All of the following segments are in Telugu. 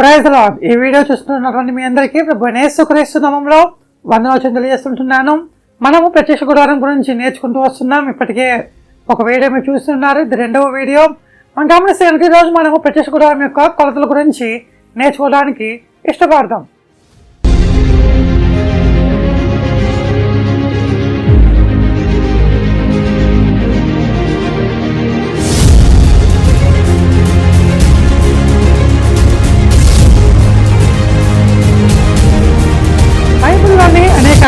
ప్రైజ్ లాడ్ ఈ వీడియో చూస్తున్నటువంటి మీ అందరికీ ప్రభు నేసుక్రీస్తు నామంలో వందనోచన తెలియజేస్తుంటున్నాను మనము ప్రత్యక్ష గుడారం గురించి నేర్చుకుంటూ వస్తున్నాం. ఇప్పటికే ఒక వీడియో మీరు చూస్తున్నారు. ఇది రెండవ వీడియో. మనం గమనిస్తే కనుక ఈరోజు మనము ప్రత్యక్ష గుడారం యొక్క కొలతల గురించి నేర్చుకోవడానికి ఇష్టపడతాం.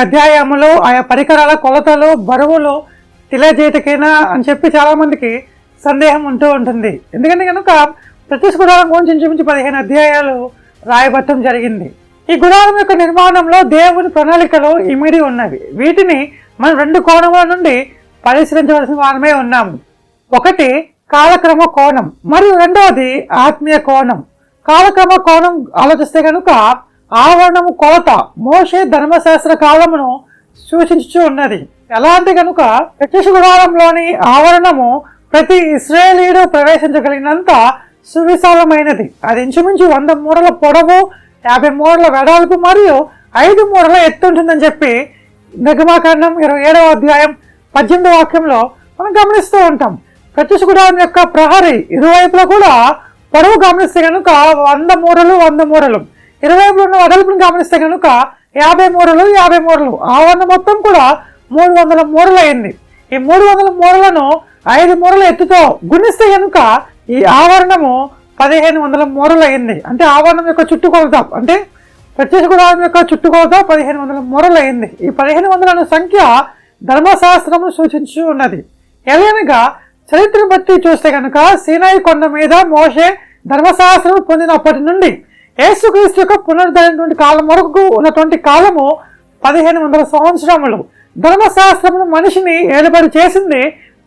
అధ్యాయములో ఆయా పరికరాల కొలతలు బరువులు తెలియజేయటకైనా అని చెప్పి చాలామందికి సందేహం ఉంటూ ఉంటుంది. ఎందుకంటే కనుక ప్రతిష్ఠ గుడారం గురించి ఇంచుమించు పదిహేను అధ్యాయాలు రాయబట్టం జరిగింది. ఈ గుడారం యొక్క నిర్మాణంలో దేవుని ప్రణాళికలు ఇమిడి ఉన్నవి. వీటిని మనం రెండు కోణముల నుండి పరిశీలించవలసిన వారమే ఉన్నాము. ఒకటి కాలక్రమ కోణం. మరియు రెండవది ఆత్మీయ కోణం. కాలక్రమ కోణం ఆలోచిస్తే కనుక ఆవరణము కోత. మోషే ధర్మశాస్త్ర కాలమును సూచించుచూ ఉన్నది. ఎలాంటి కనుక ప్రత్యక్ష గుడారంలోని ఆవరణము ప్రతి ఇస్రాయేలీడు ప్రవేశించగలిగినంత సువిశాలమైనది. అది ఇంచుమించు వంద మూరల పొడవు యాభై మూరల వెడల్పు మరియు ఐదు మూరల ఎత్తు ఉంటుందని చెప్పి నిర్గమాకాండం ఇరవై ఏడవ అధ్యాయం పద్దెనిమిది వాక్యంలో మనం గమనిస్తూ ఉంటాం. ప్రత్యక్ష గుడారం యొక్క ప్రహరీ ఇరువైపులా కూడా పొడవు గమనిస్తే కనుక వంద మూరలు వంద మూరలు. ఇరువైపులు ఉన్న వెడల్పును గమనిస్తే కనుక యాభై మూరలు యాభై మూరలు ఆవరణ మొత్తం కూడా మూడు వందల మూరలు అయింది. ఈ మూడు వందల మూరలను ఐదు మూరల ఎత్తుతో గుణిస్తే కనుక ఈ ఆవరణము పదిహేను వందల మూరలు అయింది. అంటే ఆవరణం యొక్క చుట్టుకొలత అంటే ప్రత్యక్ష గుడారం యొక్క చుట్టుకొలత పదిహేను వందల మూరలు అయింది. ఈ పదిహేను వందల సంఖ్య ధర్మశాస్త్రము సూచించి ఉన్నది. ఎలాగనగా చరిత్రను బట్టి చూస్తే కనుక సీనాయి కొండ మీద మోషే ధర్మశాస్త్రం పొందినప్పటి నుండి యేసుక్రీస్తు యొక్క పునరుద్ధరణటువంటి కాలం వరకు ఉన్నటువంటి కాలము పదిహేను వందల సంవత్సరములు. ధర్మశాస్త్రమును మనిషిని ఏలుబడి చేసింది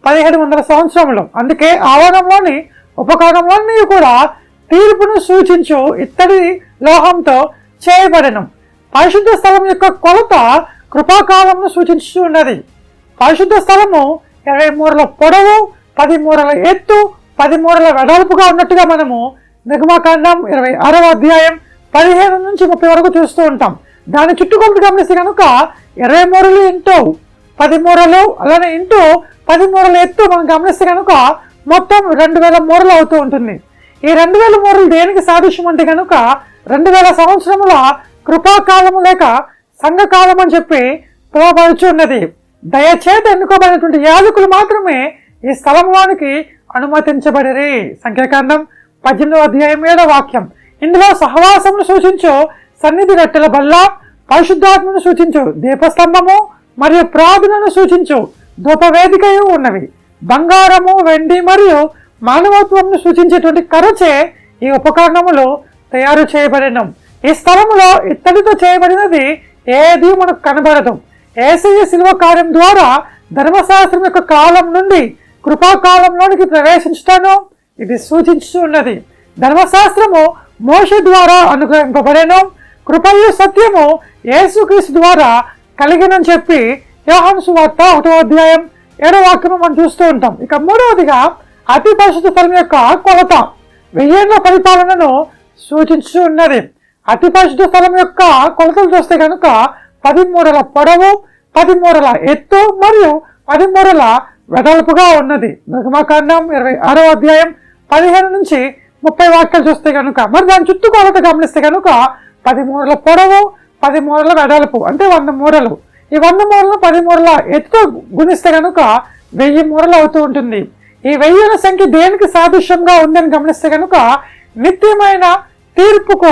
పదిహేడు వందల సంవత్సరములు. అందుకే ఆవరణంలోని ఉపకరణంలోని కూడా తీర్పును సూచించు ఇత్తడి లోహంతో చేయబడను. పరిశుద్ధ స్థలం యొక్క కొలత కృపాకాలంను సూచించు ఉన్నది. పరిశుద్ధ స్థలము ఇరవై మూరల పొడవు పది మూరల ఎత్తు పది మూరల వెడల్పుగా ఉన్నట్టుగా మనము నిర్గమాకాండం ఇరవై ఆరవ అధ్యాయం పదిహేను నుంచి ముప్పై వరకు చూస్తూ ఉంటాం. దాని చుట్టుకొలత గమనిస్తే కనుక ఇరవై మూరలు ఇంటూ పది మూరలు అలానే ఇంటూ పది మూరలు ఎత్తు మనం గమనిస్తే కనుక మొత్తం రెండు వేల మూరలు అవుతూ ఉంటుంది. ఈ రెండు వేల మూరలు దేనికి సాదృశ్యం అంటే కనుక రెండు వేల సంవత్సరముల కృపాకాలము లేక సంఘకాలం అని చెప్పి పిలువబడుచు ఉన్నది. దయచేత ఎన్నుకోబడినటువంటి యాజకులు మాత్రమే ఈ స్థలంలోనికి అనుమతించబడిరి. సంఖ్యాకాండం పద్దెనిమిదవ అధ్యాయం ఏడవ వాక్యం. ఇందులో సహవాసమును సూచించు సన్నిధి రొట్టెల బల్ల పరిశుద్ధాత్మను సూచించు దీపస్తంభము మరియు ప్రార్థనను సూచించు ధూపవేదికయు ఉన్నవి. బంగారము వెండి మరియు మానవత్వంను సూచించేటువంటి కరచే ఈ ఉపకరణములు తయారు చేయబడిన. ఈ స్థలములో ఇత్తడితో చేయబడినది ఏది మనకు కనబడదు. ఏసయ్య శిల్వ కార్యం ద్వారా ధర్మశాస్త్రం యొక్క కాలం నుండి కృపాకాలంలోనికి ప్రవేశించటాను ఇది సూచించున్నది ధర్మశాస్త్రము మోష ద్వారా అనుగ్రహింపబడేను. కృపయు సత్యము యేసుక్రీస్తు ద్వారా కలిగినని చెప్పి యోహంసు వార్త ఒకటో అధ్యాయం ఏడో వాక్యము మనం చూస్తూ ఉంటాం. ఇక మూడవదిగా అతి పరిశుద్ధ స్థలం యొక్క కొలత వెయ్యేళ్ళ పరిపాలనను సూచించు ఉన్నది అతి పరిశుద్ధ స్థలం యొక్క కొలతలు చూస్తే కనుక పదిమూరల పొడవు పదిమూరల ఎత్తు మరియు పదిమూరల వెడల్పుగా ఉన్నది. నిర్గమాకాండం ఇరవై ఆరో అధ్యాయం పదిహేను నుంచి ముప్పై వాక్యాలు చూస్తే కనుక మరి దాని చుట్టూ కొలత గమనిస్తే కనుక పది మూరల పొడవు పది మూరల వెడల్పు అంటే వంద మూరలు. ఈ వంద మూరలు పది మూరల ఎత్తుతో గుణిస్తే కనుక వెయ్యి మూరలు అవుతూ ఉంటుంది. ఈ వెయ్యిల సంఖ్య దేనికి సాదృశ్యంగా ఉందని గమనిస్తే కనుక నిత్యమైన తీర్పుకు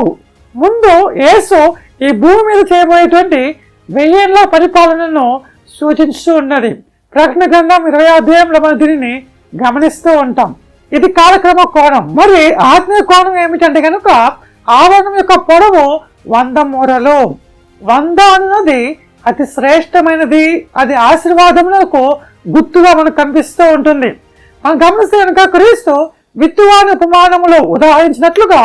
ముందు యేసు ఈ భూమి మీద చేయబోయేటువంటి వెయ్యేళ్ళ పరిపాలనను సూచిస్తూ ఉన్నది. ప్రకటన గ్రంథం ఇరవై అధ్యాయంలో మనం దీనిని గమనిస్తూ ఉంటాం. ఇది కాలక్రమ కోణం. మరి ఆత్మీయ కోణం ఏమిటంటే కనుక ఆవరణం యొక్క పొడవు వంద మూరలు. వంద అన్నది అతి శ్రేష్టమైనది. అది ఆశీర్వాదములకు గుర్తుగా మనకు కనిపిస్తూ ఉంటుంది. మనం గమనిస్తే కనుక క్రీస్తు విత్తువాని ఉపమానములో ఉదాహరించినట్లుగా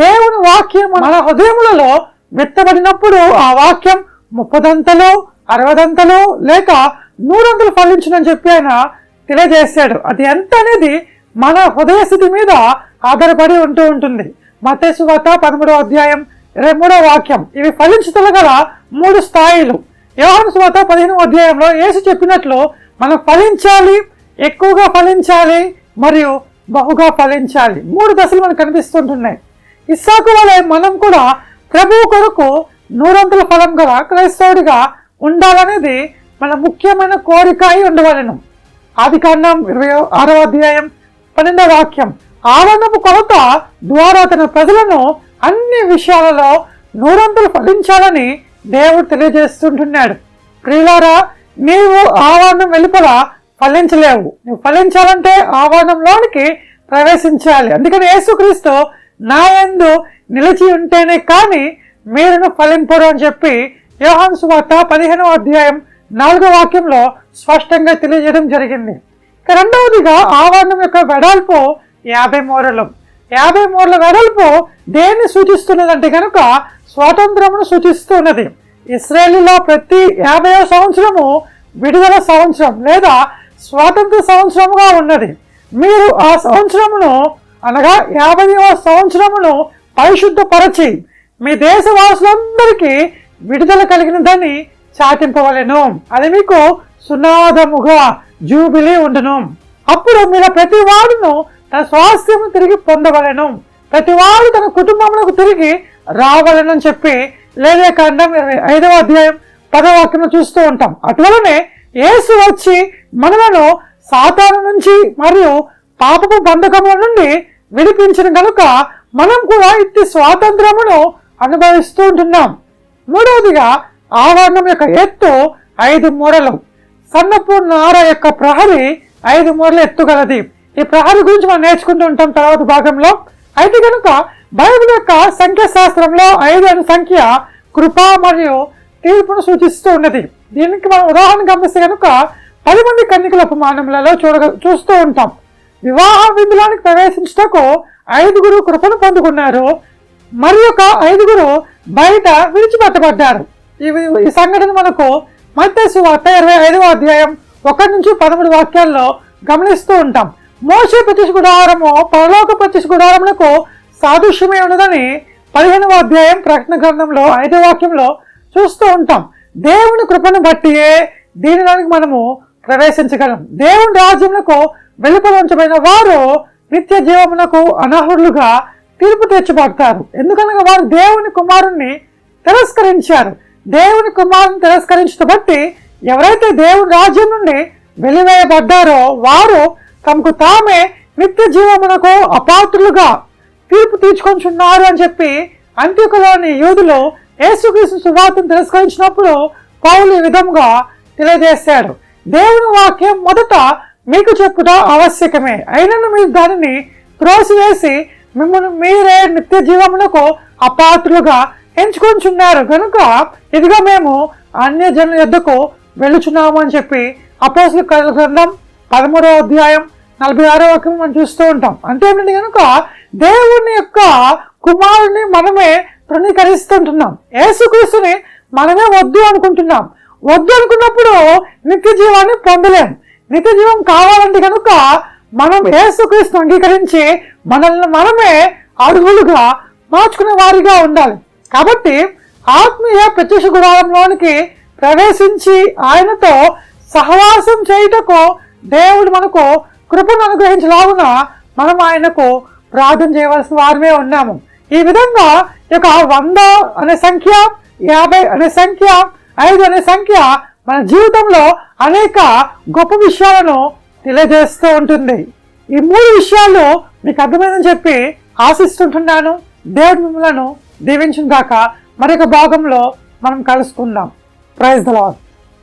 దేవుని వాక్యం మన హృదయములలో విత్తబడినప్పుడు ఆ వాక్యం ముప్పదంతలు అరవదంతలు లేక నూరంతలు ఫలించునని చెప్పి ఆయన తెలియజేశాడు. అది ఎంత అనేది మన హృదయ స్థితి మీద ఆధారపడి ఉంటూ ఉంటుంది. మతేసు వార్త పదమూడవ అధ్యాయం ఇరవై మూడవ వాక్యం. ఇవి ఫలించుతల గల మూడు స్థాయిలు. యోహాను సువార్త పదిహేనవ అధ్యాయంలో యేసు చెప్పినట్లు మనం ఫలించాలి ఎక్కువగా ఫలించాలి మరియు బహుగా ఫలించాలి. మూడు దశలు మనకు కనిపిస్తుంటున్నాయి. ఇస్సాకు వలె మనం కూడా ప్రభు కొరకు నూరంతుల ఫలం గల క్రైస్తవుడిగా ఉండాలనేది మన ముఖ్యమైన కోరిక అయి ఉండవలను. ఆది కాండం ఇరవై ఆరవ అధ్యాయం పన్నెండవ వాక్యం. ఆనందపు కొరత ద్వారా తన ప్రజలను అన్ని విషయాలలో నూరంతులు ఫలించాలని దేవుడు తెలియజేస్తుంటున్నాడు. ప్రియులారా నీవు ఆవరణం వెలుపల ఫలించలేవు. నువ్వు ఫలించాలంటే ఆవరణంలోనికి ప్రవేశించాలి. అందుకని యేసుక్రీస్తు నా ఎందు నిలిచి ఉంటేనే కానీ మీరును ఫలింపరు అని చెప్పి యోహాన్ సువార్త పదిహేనవ అధ్యాయం నాలుగో వాక్యంలో స్పష్టంగా తెలియజేయడం జరిగింది. రెండవదిగా ఆవరణం యొక్క వెడల్పు యాభై మూరలు. యాభై మూరల వెడల్పు దేన్ని సూచిస్తున్నదంటే కనుక స్వాతంత్రమును సూచిస్తున్నది. ఇస్రాయేలీలో ప్రతి యాభై సంవత్సరము విడుదల సంవత్సరం లేదా స్వాతంత్ర సంవత్సరముగా ఉన్నది. మీరు ఆ సంవత్సరమును అనగా యాభైవ సంవత్సరమును పరిశుద్ధపరచి మీ దేశవాసులందరికీ విడుదల కలిగినదని చాటింపవలను. అది మీకు సునాదముగా జూబిలీ ఉండును. అప్పుడు మీరు ప్రతి వాడును తన స్వాస్థ్యము తిరిగి పొందవలెను. ప్రతి వాడు తన కుటుంబములకు తిరిగి రావాలని చెప్పి లేదే కాండం ఇరవై ఐదవ అధ్యాయం పదవ వాక్యం చూస్తూ ఉంటాం. అటువలనే యేసు వచ్చి మనలను సాతాను నుంచి మరియు పాపపు బంధకముల నుండి విడిపించిన కనుక మనం కూడా ఇట్టి స్వాతంత్రమును అనుభవిస్తూ ఉంటున్నాం. మూడవదిగా ఆవరణం యొక్క ఎత్తు ఐదు మూరలు. సన్నపు నార యొక్క ప్రహరి ఐదు మూడల ఎత్తుగలది. ఈ ప్రహరి గురించి మనం నేర్చుకుంటూ ఉంటాం తర్వాత భాగంలో. అయితే కనుక బైబిల్ యొక్క సంఖ్యాశాస్త్రంలో ఐదు అనే సంఖ్య కృప మరియు తీర్పును సూచిస్తూ ఉన్నది. దీనికి మనం ఉదాహరణ గమనిస్తే కనుక పది మంది కన్నికల ఉపమానములలో చూడగ చూస్తూ ఉంటాం. వివాహ విధులానికి ప్రవేశించటకు ఐదుగురు కృపను పొందుకున్నారు. మరి ఒక ఐదుగురు బయట విడిచిపెట్టబడ్డారు. ఈ సంఘటన మనకు మత్తయి వార్త ఇరవై ఐదవ అధ్యాయం ఒకటి నుంచి పదమూడు వాక్యాల్లో గమనిస్తూ ఉంటాం. మోసే ప్రత్యక్ష గుడారము పరలోక ప్రత్యక్ష గుడారములకు సాదృశ్యమే ఉన్నదని పదిహేనవ అధ్యాయం ప్రకటన గ్రంథంలో ఐదవ వాక్యంలో చూస్తూ ఉంటాం. దేవుని కృపను బట్టియే దీనిలోనికి మనము ప్రవేశించగలం. దేవుని రాజ్యములకు వెలుపలించబడిన వారు నిత్య జీవమునకు అనర్హులుగా తీర్పు తెచ్చిపడతారు ఎందుకనగా వారు దేవుని కుమారుణ్ణి తిరస్కరించారు. దేవుని కుమారుని తిరస్కరించడం బట్టి ఎవరైతే దేవుని రాజ్యం నుండి వెలివేయబడ్డారో వారు తమకు తామే నిత్య జీవమునకు అపాత్రులుగా తీర్పు తీర్చుకొంచున్నారు అని చెప్పి అంత్యకులోని యూదులు యేసుక్రీస్తు సువార్తను తిరస్కరించినప్పుడు పౌలు ఈ విధంగా తెలియజేశాడు. దేవుని వాక్యం మొదట మీకు చెప్పుట ఆవశ్యకమే. అయినను మీరు దానిని త్రోసివేసి మిమ్మల్ని మీరే నిత్య జీవమునకు అపాత్రులుగా ఎంచుకొంచున్నారు. కనుక ఇదిగా మేము అన్య జనుల యొద్దకు వెళ్ళుచున్నాము అని చెప్పి అపోసులు గ్రంథం పదమూడవ అధ్యాయం నలభై ఆరో వాక్యం మనం చూస్తూ ఉంటాం. అంటే ఏంటంటే కనుక దేవుని యొక్క కుమారుని మనమే తృణీకరిస్తుంటున్నాం. యేసుక్రీస్తుని మనమే వద్దు అనుకుంటున్నాం. వద్దు అనుకున్నప్పుడు నిత్య జీవాన్ని పొందలేం. నిత్య జీవం కావాలంటే కనుక మనం యేసుక్రీస్తుని అంగీకరించి మనల్ని మనమే అర్హులుగా మార్చుకునే వారిగా ఉండాలి. కాబట్టి ఆత్మీయ ప్రత్యక్ష గుడారంలోనికి ప్రవేశించి ఆయనతో సహవాసం చేయుటకు దేవుడు మనకు కృపను అనుగ్రహించలాగున మనం ఆయనకు ప్రార్థన చేయవలసిన వారమే ఉన్నాము. ఈ విధంగా ఈ యొక్క వంద అనే సంఖ్య యాభై అనే సంఖ్య ఐదు అనే సంఖ్య మన జీవితంలో అనేక గొప్ప విషయాలను తెలియజేస్తూ ఉంటుంది. ఈ మూడు విషయాలు మీకు అర్థమైందని చెప్పి ఆశిస్తుంటున్నాను. దేవుడు మిమ్మలను దీవించుగాక దాకా మరొక భాగంలో మనం కలుసుకుందాం. Praise the lord